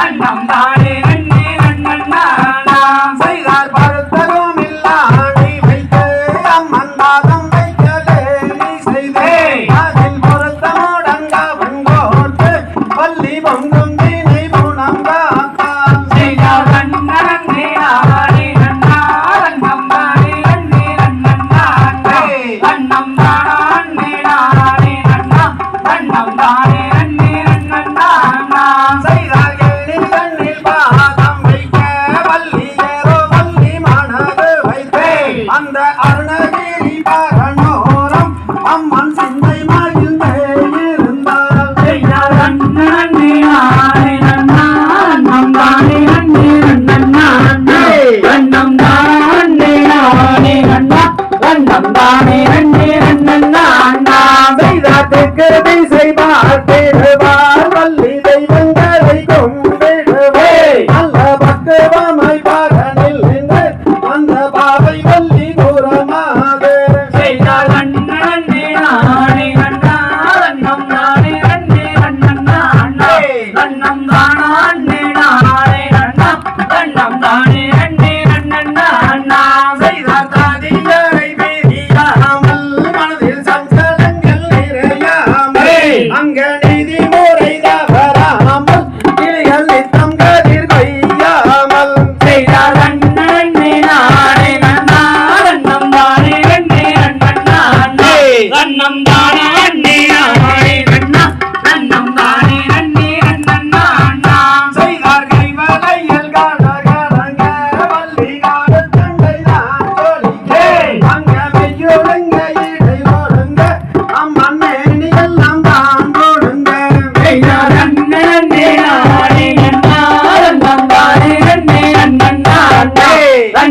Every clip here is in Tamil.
வண்ணம் தானே நன்னே நன்னண்ணா செய்தார்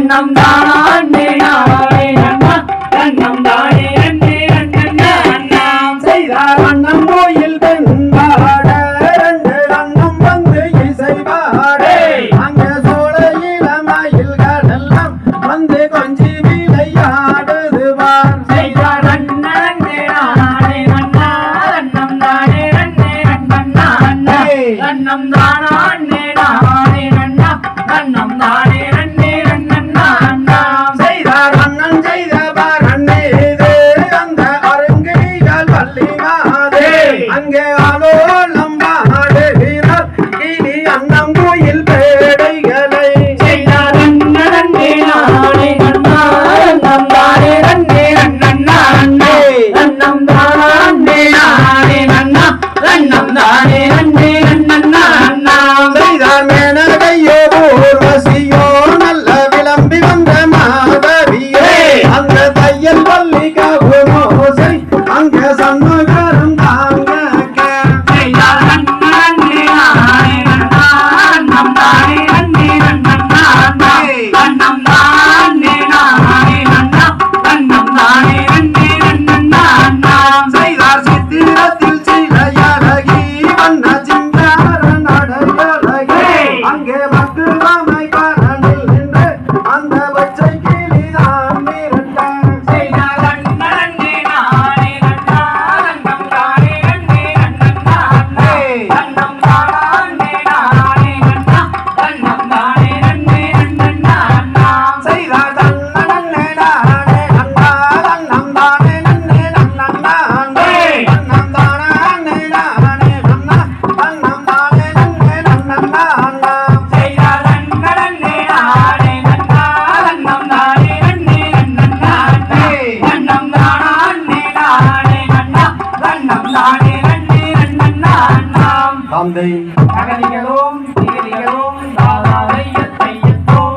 nam nam அங்கே அலோலம் பாடுகிறார். கிளி அன்னங்குயில் பேடைகளை அந்த Bye. நம் நாடே நன்னே நன்னண்ணா நாம் தந்தை.